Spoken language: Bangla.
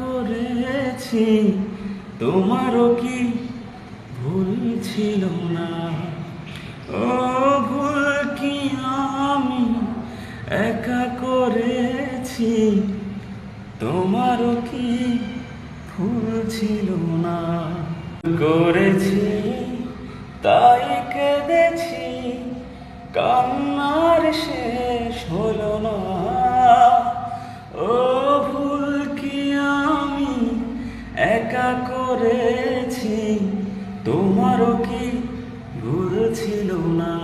করেছি, তোমারও কি ভুল ছিল না? ও ভুল কি আমি একা করেছি, তোমারও কি ফুল ছিল না? করেছি, তাই কেঁদেছি, কান্নার শেষ একা করেছি তোমারও কি ভুল ছিল না?